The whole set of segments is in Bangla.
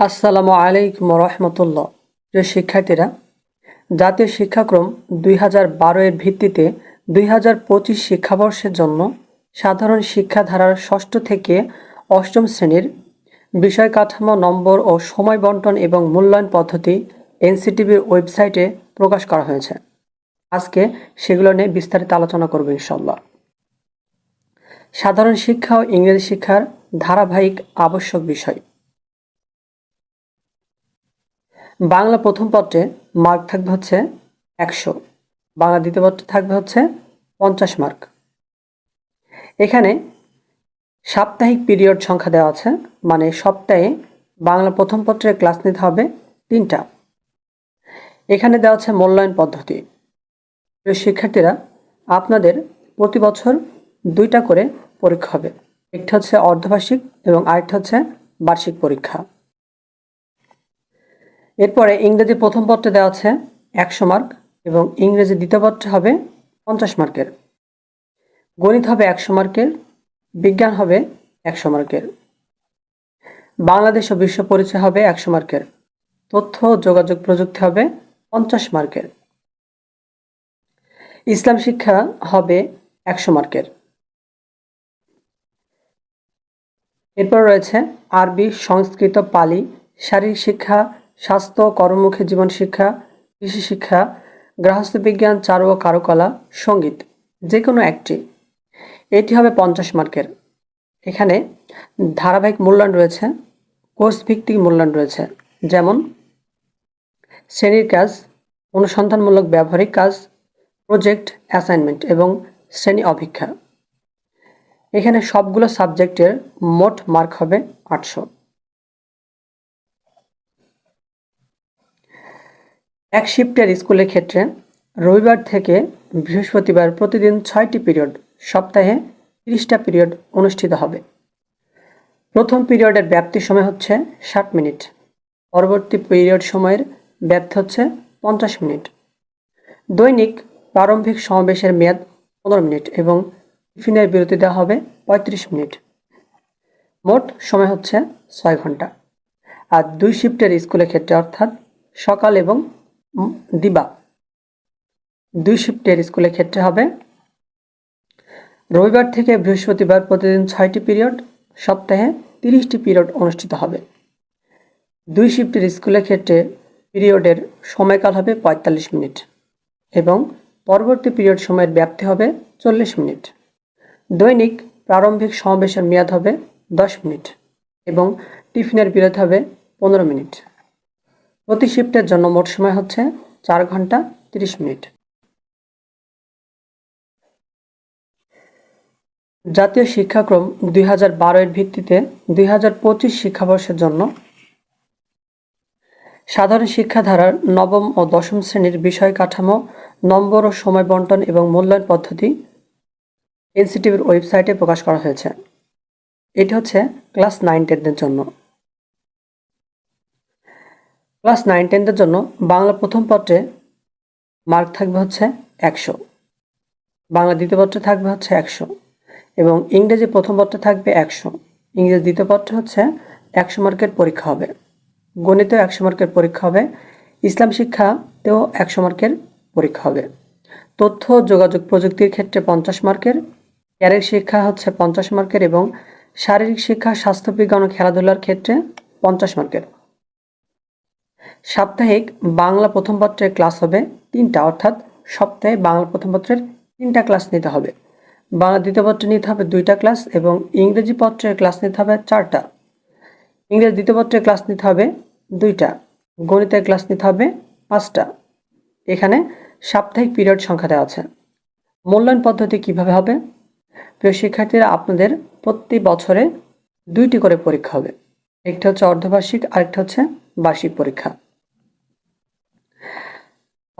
আসসালামু আলাইকুম রহমতুল্লাহ। প্রিয় শিক্ষার্থীরা, জাতীয় শিক্ষাক্রম দুই হাজার বারো এর ভিত্তিতে দুই হাজার পঁচিশ শিক্ষাবর্ষের জন্য সাধারণ শিক্ষাধারার ষষ্ঠ থেকে অষ্টম শ্রেণির বিষয় কাঠামো নম্বর ও সময় বন্টন এবং মূল্যায়ন পদ্ধতি এনসিটিভির ওয়েবসাইটে প্রকাশ করা হয়েছে। আজকে সেগুলো নিয়ে বিস্তারিত আলোচনা করব ইনশাল্লাহ সাধারণ শিক্ষা ও ইংরেজি শিক্ষার ধারাবাহিক আবশ্যক বিষয়। বাংলা প্রথম পত্রে মার্ক থাকবে হচ্ছে একশো। বাংলা দ্বিতীয় পত্রে থাকবে হচ্ছে পঞ্চাশ মার্ক এখানে সাপ্তাহিক পিরিয়ড সংখ্যা দেওয়া আছে মানে সপ্তাহে বাংলা প্রথম পত্রের ক্লাস নিতে হবে তিনটা। এখানে দেওয়া আছে মূল্যায়ন পদ্ধতি। শিক্ষার্থীরা, আপনাদের প্রতি বছর দুইটা করে পরীক্ষা হবে। একটা হচ্ছে অর্ধবার্ষিক এবং আরেকটা হচ্ছে বার্ষিক পরীক্ষা। এরপরে ইংরেজি প্রথম পত্রে দেওয়া আছে একশো মার্ক এবং ইংরেজি দ্বিতীয় পত্রে হবে পঞ্চাশ মার্কের। গণিত হবে একশো মার্কের, বিজ্ঞান হবে একশো মার্কের। বাংলাদেশ ও বিশ্ব পরিচয় হবে একশো মার্কের। তথ্য যোগাযোগ প্রযুক্তি হবে পঞ্চাশ মার্কের। ইসলাম শিক্ষা হবে একশো মার্কের। এরপর রয়েছে আরবি, সংস্কৃত, পালি, শারীরিক শিক্ষা স্বাস্থ্য, কর্মমুখী জীবন শিক্ষা কৃষি শিক্ষা গৃহস্থ বিজ্ঞান চারু ও কারুকলা, সংগীত যে কোনো একটি। এটি হবে পঞ্চাশ মার্কের। এখানে ধারাবাহিক মূল্যায়ন রয়েছে কোর্স ভিত্তিক মূল্যায়ন রয়েছে, যেমন শ্রেণির কাজ, অনুসন্ধানমূলক ব্যবহারিক কাজ, প্রজেক্ট, অ্যাসাইনমেন্ট এবং শ্রেণি অভিক্ষা এখানে সবগুলো সাবজেক্টের মোট মার্ক হবে আটশো। এক শিফটের স্কুলের ক্ষেত্রে রবিবার থেকে বৃহস্পতিবার প্রতিদিন ছয়টি পিরিয়ড, সপ্তাহে তিরিশটা পিরিয়ড অনুষ্ঠিত হবে। প্রথম পিরিয়ডের ব্যাপ্তি সময় হচ্ছে ষাট মিনিট। পরবর্তী পিরিয়ড সময়ের ব্যাপ্তি হচ্ছে পঞ্চাশ মিনিট। দৈনিক প্রারম্ভিক সমাবেশের মেয়াদ পনেরো মিনিট এবং টিফিনের বিরতি দেওয়া হবে পঁয়ত্রিশ মিনিট। মোট সময় হচ্ছে ছয় ঘণ্টা। আর দুই শিফটের স্কুলের ক্ষেত্রে অর্থাৎ সকাল এবং দিবা। দুই শিফটের স্কুলের ক্ষেত্রে হবে। রবিবার থেকে বৃহস্পতিবার প্রতিদিন ছয়টি পিরিয়ড, সপ্তাহে তিরিশটি পিরিয়ড অনুষ্ঠিত হবে। দুই শিফটের স্কুলের ক্ষেত্রে পিরিয়ডের সময়কাল হবে পঁয়তাল্লিশ মিনিট এবং পরবর্তী পিরিয়ড সময়ের ব্যাপ্তি হবে চল্লিশ মিনিট। দৈনিক প্রারম্ভিক সমাবেশের মেয়াদ হবে দশ মিনিট এবং টিফিনের বিরতি হবে পনেরো মিনিট। প্রতি শিফটের জন্য মোট সময় হচ্ছে চার ঘণ্টা তিরিশ মিনিট। জাতীয় শিক্ষাক্রম দুই হাজার বারো এর ভিত্তিতে দুই হাজার পঁচিশ শিক্ষাবর্ষের জন্য সাধারণ শিক্ষাধারার নবম ও দশম শ্রেণির বিষয় কাঠামো, নম্বর ও সময় বন্টন এবং মূল্যায়ন পদ্ধতি এনসিটিভির ওয়েবসাইটে প্রকাশ করা হয়েছে। এটি হচ্ছে ক্লাস নাইন টেনদের জন্য। ক্লাস নাইন টেনদের জন্য বাংলা প্রথম পত্রে মার্ক থাকবে হচ্ছে একশো। বাংলা দ্বিতীয় পত্রে থাকবে হচ্ছে একশো এবং ইংরেজি প্রথম পত্রে থাকবে একশো। ইংরেজি দ্বিতীয় পত্রে হচ্ছে একশো মার্কের পরীক্ষা হবে। গণিতেও একশো মার্কের পরীক্ষা হবে, ইসলাম শিক্ষাতেও একশো মার্কের পরীক্ষা হবে। তথ্য যোগাযোগ প্রযুক্তির ক্ষেত্রে পঞ্চাশ মার্কের ক্যারিয়ার শিক্ষা হচ্ছে পঞ্চাশ মার্কের এবং শারীরিক শিক্ষা স্বাস্থ্যবিজ্ঞান ও খেলাধুলার ক্ষেত্রে পঞ্চাশ মার্কের। সাপ্তাহিক বাংলা প্রথম পত্রের ক্লাস হবে তিনটা, অর্থাৎ সপ্তাহে বাংলা প্রথম পত্রের তিনটা ক্লাস নিতে হবে। বাংলা দ্বিতীয় পত্রে নিতে হবে দুইটা ক্লাস এবং ইংরেজি পত্রের ক্লাস নিতে হবে চারটা। ইংরেজি দ্বিতীয় পত্রের ক্লাস নিতে হবে দুইটা, গণিতের ক্লাস নিতে হবে পাঁচটা। এখানে সাপ্তাহিক পিরিয়ড সংখ্যা দেওয়া আছে। মূল্যায়ন পদ্ধতি কীভাবে হবে? প্রিয় শিক্ষার্থীরা, আপনাদের প্রতি বছরে দুইটি করে পরীক্ষা হবে। একটা হচ্ছে অর্ধবার্ষিক, আরেকটা হচ্ছে বার্ষিক পরীক্ষা।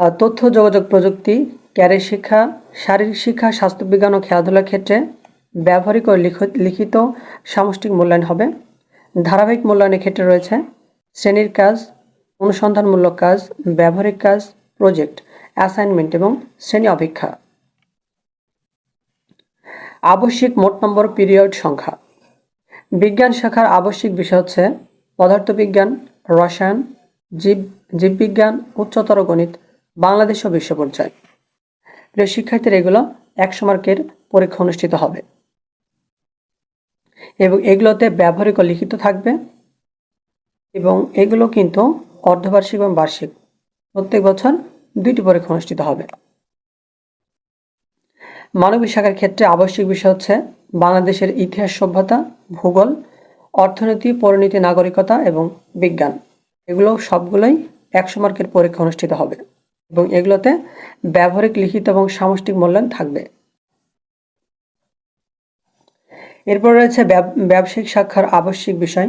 তথ্য, যোগাযোগ প্রযুক্তি, ক্যারিয়ার শিক্ষা, শারীরিক শিক্ষা স্বাস্থ্যবিজ্ঞান ও খেলাধুলার ক্ষেত্রে ব্যবহারিক ও লিখিত সামষ্টিক মূল্যায়ন হবে। ধারাবাহিক মূল্যায়নের ক্ষেত্রে রয়েছে শ্রেণির কাজ, অনুসন্ধানমূলক কাজ, ব্যবহারিক কাজ, প্রজেক্ট, অ্যাসাইনমেন্ট এবং শ্রেণি অপেক্ষা। আবশ্যিক মোট নম্বর পিরিয়ড সংখ্যা। বিজ্ঞান শাখার আবশ্যিক বিষয় হচ্ছে পদার্থবিজ্ঞান, রসায়ন, জীব, জীববিজ্ঞান, উচ্চতর গণিত বাংলাদেশ ও বিশ্ব পর্যায়ে। প্রিয় শিক্ষার্থীর, এগুলো একশো মার্কের পরীক্ষা অনুষ্ঠিত হবে। এবং এগুলোতে ব্যবহারিক ও লিখিত থাকবে। এবং এগুলো কিন্তু অর্ধবার্ষিক এবং বার্ষিক। প্রত্যেক বছর দুইটি পরীক্ষা অনুষ্ঠিত হবে। মানবিক শাখার ক্ষেত্রে আবশ্যিক বিষয় হচ্ছে বাংলাদেশের ইতিহাস সভ্যতা, ভূগোল, অর্থনীতি, পরিণীতি, নাগরিকতা এবং বিজ্ঞান। এগুলো সবগুলোই একশো মার্কের পরীক্ষা অনুষ্ঠিত হবে। এবং এগুলোতে ব্যবহারিক, লিখিত এবং সামষ্টিক মূল্যায়ন থাকবে। এরপর রয়েছে ব্যবসায়িক শাখার আবশ্যিক বিষয়।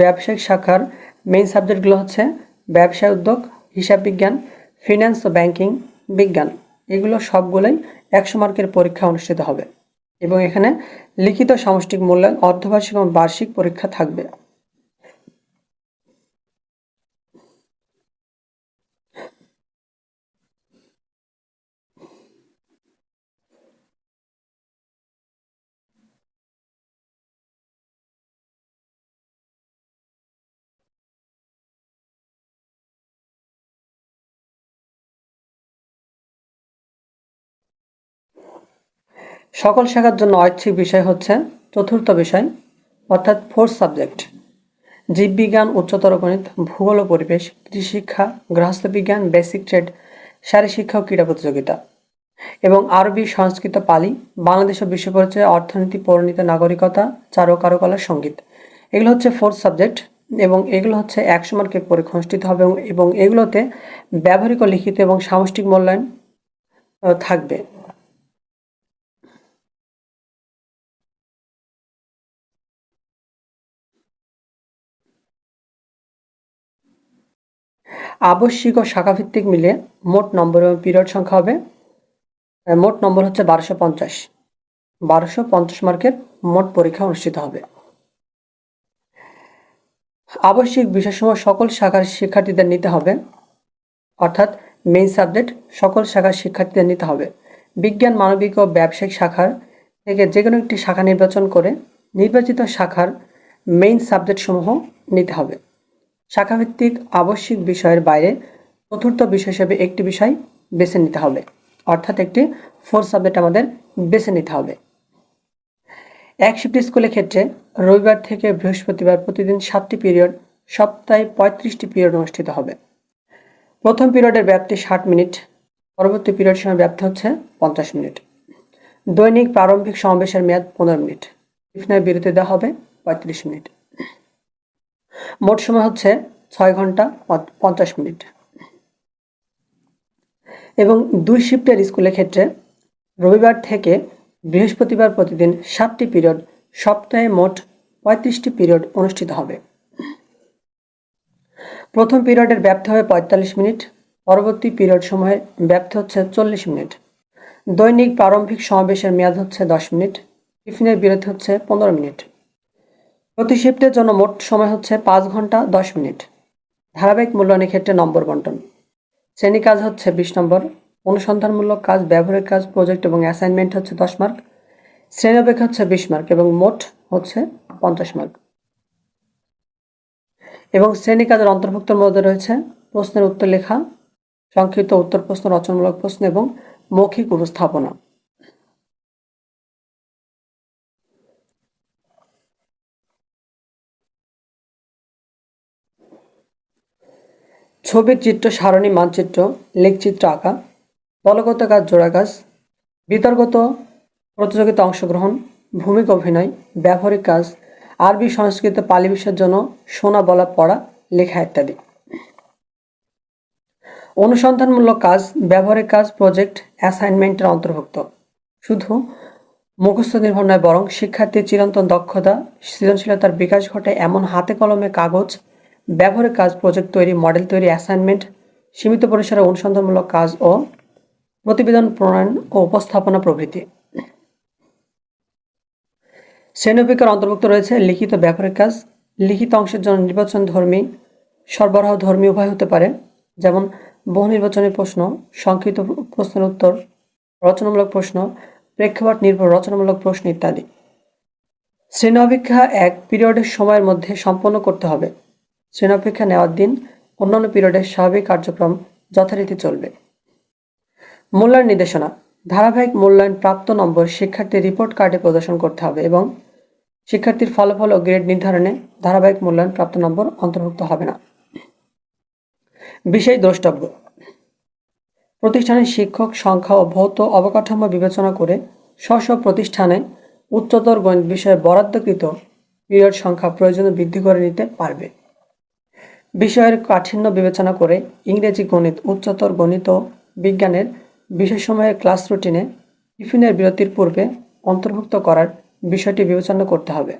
ব্যবসায়িক শাখার মেইন সাবজেক্টগুলো হচ্ছে ব্যবসায় উদ্যোগ, হিসাব বিজ্ঞান ফিন্যান্স ও ব্যাংকিং বিজ্ঞান। এগুলো সবগুলোই একশো মার্কের পরীক্ষা অনুষ্ঠিত হবে এবং এখানে লিখিত সামষ্টিক মূল্যায়ন, অর্ধবার্ষিক এবং বার্ষিক পরীক্ষা থাকবে। সকল শাখার জন্য ঐচ্ছিক বিষয় হচ্ছে চতুর্থ বিষয়, অর্থাৎ ফোর্থ সাবজেক্ট জীববিজ্ঞান, উচ্চতর গণিত, ভূগোল ও পরিবেশ, কৃষিশিক্ষা, গৃহস্থ বিজ্ঞান বেসিক ট্রেড শিক্ষা ও ক্রীড়া প্রতিযোগিতা এবং আরবি, সংস্কৃত, পালি, বাংলাদেশ ও বিশ্ব পরিচয় অর্থনীতি, পরিণীত নাগরিকতা, চারু কারুকলা সংগীত। এগুলো হচ্ছে ফোর্থ সাবজেক্ট এবং এগুলো হচ্ছে একশো মার্কের পরীক্ষা অনুষ্ঠিত হবে এবং এগুলোতে ব্যবহারিক লিখিত এবং সামষ্টিক মূল্যায়ন থাকবে। আবশ্যিক ও শাখাভিত্তিক মিলে মোট নম্বর এবং পিরিয়ড সংখ্যা হবে। মোট নম্বর হচ্ছে বারোশো পঞ্চাশ। বারোশো পঞ্চাশ মার্কের মোট পরীক্ষা অনুষ্ঠিত হবে। আবশ্যিক বিষয়সমূহ সকল শাখার শিক্ষার্থীদের নিতে হবে। অর্থাৎ মেইন সাবজেক্ট সকল শাখার শিক্ষার্থীদের নিতে হবে। বিজ্ঞান, মানবিক ও ব্যবসায়িক শাখার থেকে যে কোনো একটি শাখা নির্বাচন করে নির্বাচিত শাখার মেইন সাবজেক্টসমূহ নিতে হবে। শাখাভিত্তিক আবশ্যিক বিষয়ের বাইরে চতুর্থ বিষয় হিসেবে একটি বিষয় বেছে নিতে হবে। অর্থাৎ একটি ফোর সাবজেক্ট আমাদের বেছে নিতে হবে। এক শিফট স্কুলের ক্ষেত্রে রবিবার থেকে বৃহস্পতিবার প্রতিদিন সাতটি পিরিয়ড সপ্তাহে পঁয়ত্রিশটি পিরিয়ড অনুষ্ঠিত হবে। প্রথম পিরিয়ডের ব্যাপ্তি ষাট মিনিট, পরবর্তী পিরিয়ড সময় ব্যাপ্তি হচ্ছে পঞ্চাশ মিনিট। দৈনিক প্রারম্ভিক সমাবেশের মেয়াদ পনেরো মিনিট। টিফিনের বিরতি দেওয়া হবে পঁয়ত্রিশ মিনিট। মোট সময় হচ্ছে ছয় ঘণ্টা পঞ্চাশ মিনিট। এবং দুই শিফটের স্কুলের ক্ষেত্রে রবিবার থেকে বৃহস্পতিবার প্রতিদিন সাতটি পিরিয়ড, সপ্তাহে মোট পঁয়ত্রিশটি পিরিয়ড অনুষ্ঠিত হবে। প্রথম পিরিয়ডের ব্যাপ্তি হবে পঁয়তাল্লিশ মিনিট, পরবর্তী পিরিয়ড সময়ে ব্যাপ্তি হচ্ছে চল্লিশ মিনিট। দৈনিক প্রারম্ভিক সমাবেশের মেয়াদ হচ্ছে দশ মিনিট, টিফিনের বিরতি হচ্ছে পনেরো মিনিট। প্রতি শিফটের জন্য মোট সময় হচ্ছে পাঁচ ঘণ্টা দশ মিনিট। ধারাবাহিক মূল্যায়নের ক্ষেত্রে নম্বর বন্টন। শ্রেণি কাজ হচ্ছে বিশ নম্বর। অনুসন্ধানমূলক কাজ, ব্যবহারিক কাজ, প্রজেক্ট এবং অ্যাসাইনমেন্ট হচ্ছে দশ মার্ক। শ্রেণি অপেক্ষা হচ্ছে বিশ মার্ক এবং মোট হচ্ছে পঞ্চাশ মার্ক। এবং শ্রেণি কাজের অন্তর্ভুক্তের মধ্যে রয়েছে প্রশ্নের উত্তর লেখা, সংক্ষিপ্ত উত্তর প্রশ্ন, রচনামূলক প্রশ্ন এবং মৌখিক উপস্থাপনা। ছবির চিত্র সারণী মানচিত্র, লেখচিত্র আঁকা দলগত কাজ জোড়া কাজ বিতর্কত প্রতিযোগিতা অংশগ্রহণ, ভূমিকা অভিনয়, ব্যবহারিক কাজ, আরবি সংস্কৃত পালি জন্য শোনা বলা পড়া, লেখা ইত্যাদি। অনুসন্ধানমূলক কাজ, ব্যবহারিক কাজ, প্রজেক্ট, অ্যাসাইনমেন্টের অন্তর্ভুক্ত। শুধু মুখস্থ নির্ভর নয়, বরং শিক্ষার্থীর চিরন্তন দক্ষতা, সৃজনশীলতার বিকাশ ঘটে এমন হাতে কলমে কাগজ ব্যবহারিক কাজ প্রজেক্ট তৈরি মডেল তৈরি অ্যাসাইনমেন্ট সীমিত পরিসরে অনুসন্ধানমূলক কাজ ও প্রতিবেদন প্রণয়ন ও উপস্থাপনা প্রভৃতি। শ্রেণীপিকার অন্তর্ভুক্ত রয়েছে লিখিত ব্যবহারিক কাজ। লিখিত অংশের জন্য নির্বাচন ধর্মী, সরবরাহ ধর্মী উভয় হতে পারে। যেমন, বহু নির্বাচনী প্রশ্ন, সংক্ষিপ্ত প্রশ্নের উত্তর, রচনামূলক প্রশ্ন, প্রেক্ষাপট নির্ভর, রচনামূলক প্রশ্ন ইত্যাদি। শ্রেণি এক পিরিয়ডের সময়ের মধ্যে সম্পন্ন করতে হবে। শ্রেণি অপেক্ষা নেওয়ার দিন অন্যান্য পিরিয়ডের স্বাভাবিক কার্যক্রম যথারীতি চলবে। মূল্যায়ন নির্দেশনা, ধারাবাহিক মূল্যায়ন প্রাপ্ত নম্বর শিক্ষার্থীর রিপোর্ট কার্ডে প্রদর্শন করতে হবে এবং শিক্ষার্থীর ফলাফল ও গ্রেড নির্ধারণে ধারাবাহিক মূল্যায়ন প্রাপ্ত নম্বর অন্তর্ভুক্ত হবে না। বিষয় দ্রষ্টব্য, প্রতিষ্ঠানের শিক্ষক সংখ্যা ও ভৌত অবকাঠামো বিবেচনা করে স্ব প্রতিষ্ঠানে উচ্চতর গণিত বিষয়ে বরাদ্দকৃত পিরিয়ড সংখ্যা প্রয়োজনে বৃদ্ধি করে নিতে পারবে। বিষয়ের কাঠিন্য বিবেচনা করে ইংরেজি গণিত, উচ্চতর গণিত বিজ্ঞানের সময়ের ক্লাস রুটিনে টিফিনের বিরতির পূর্বে অন্তর্ভুক্ত করার বিষয়টি বিবেচনা করতে হবে।